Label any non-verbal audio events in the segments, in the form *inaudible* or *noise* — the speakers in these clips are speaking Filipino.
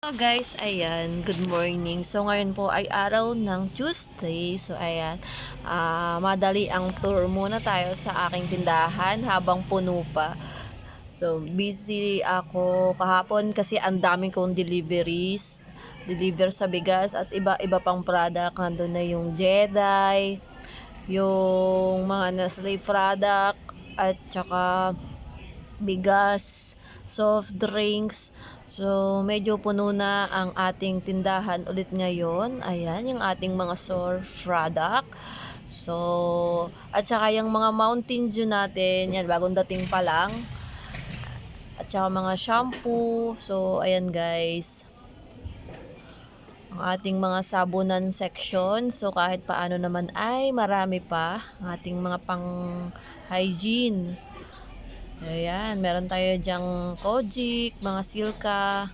Hello guys, ayan, good morning. So ngayon po ay araw ng Tuesday. So ayan, ah, madali ang tour muna tayo sa aking tindahan habang puno pa. So busy ako kahapon kasi ang daming kong deliveries. Deliver sa bigas at iba-iba pang product. Nandun na yung Jedi, yung mga Nestle product at saka bigas, soft drinks. So, medyo puno na ang ating tindahan ulit ngayon. Ayan, yung ating mga source product. So, at saka yung mga Mountain Dew natin, yan, bagong dating pa lang. At saka mga shampoo. So, ayan guys. Ang ating mga sabunan section. So, kahit paano naman ay marami pa. Ang ating mga pang hygiene. Ayan, meron tayo dyang Kojic, mga Silka.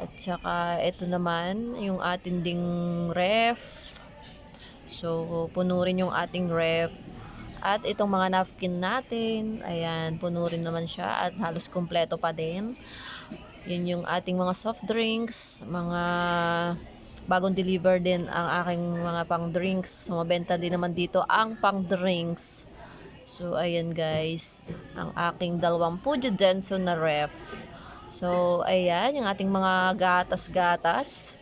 At saka ito naman, yung ating ding ref. So, puno rin yung ating ref. At itong mga napkin natin, ayan, puno rin naman siya at halos kumpleto pa din. Yun yung ating mga soft drinks, mga bagong deliver din ang aking mga pang drinks. Mabenta din naman dito ang pang drinks. So, ayan guys, ang aking dalawang Pujo Denso na ref. So, ayan, yung ating mga gatas-gatas.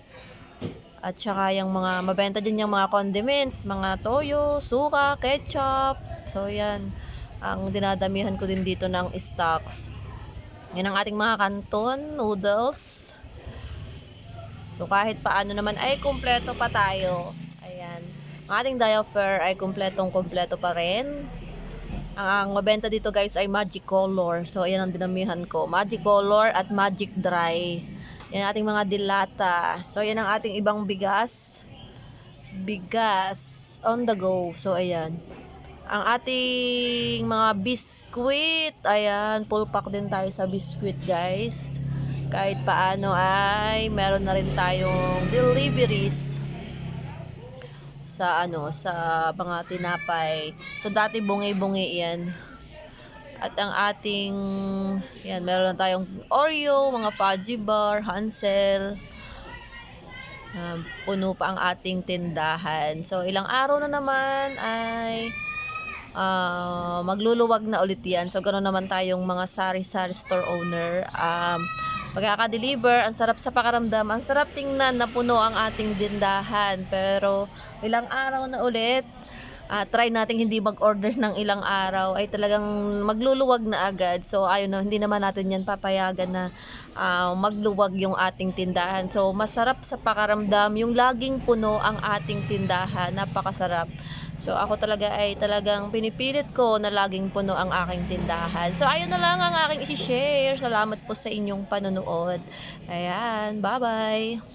At saka yung mga, mabenta din yung mga condiments, mga toyo, suka, ketchup. So, ayan, ang dinadamihan ko din dito ng stocks. Yan ang ating mga kanton, noodles. So, kahit paano naman ay kumpleto pa tayo. Ayan. Ang ating diaper ay kumpletong kumpleto pa rin. Ang mabenta dito guys ay Magic Color. So, ayan ang dinamihan ko. Magic Color at Magic Dry. Yan ating mga dilata. So, ayan ang ating ibang bigas. Bigas on the go. So, ayan. Ang ating mga biskuit. Ayan, full pack din tayo sa biskuit guys. Kahit paano ay meron na rin tayong deliveries sa ano sa mga tinapay. So dati bungi-bungi 'yan. At ang ating yan meron na tayong Oreo, mga fudgy bar, Hansel. Um, puno pa ang ating tindahan. So ilang araw na naman ay ah, magluluwag na ulit yan. So ganoon naman tayong mga sari-sari store owner. Um, pagkaka-deliver, ang sarap sa pakaramdam. Ang sarap tingnan na puno ang ating dindahan. Pero ilang araw na ulit, ah, try natin hindi mag-order *laughs* ng ilang araw ay talagang magluluwag na agad. So ayun na, hindi naman natin yan papayagan na ah, magluwag yung ating tindahan. So masarap sa pakaramdam yung laging puno ang ating tindahan. Napakasarap. So ako talaga ay talagang pinipilit ko na laging puno ang aking tindahan. So ayun na lang ang aking isi-share. Salamat po sa inyong panonood. Ayan, bye-bye.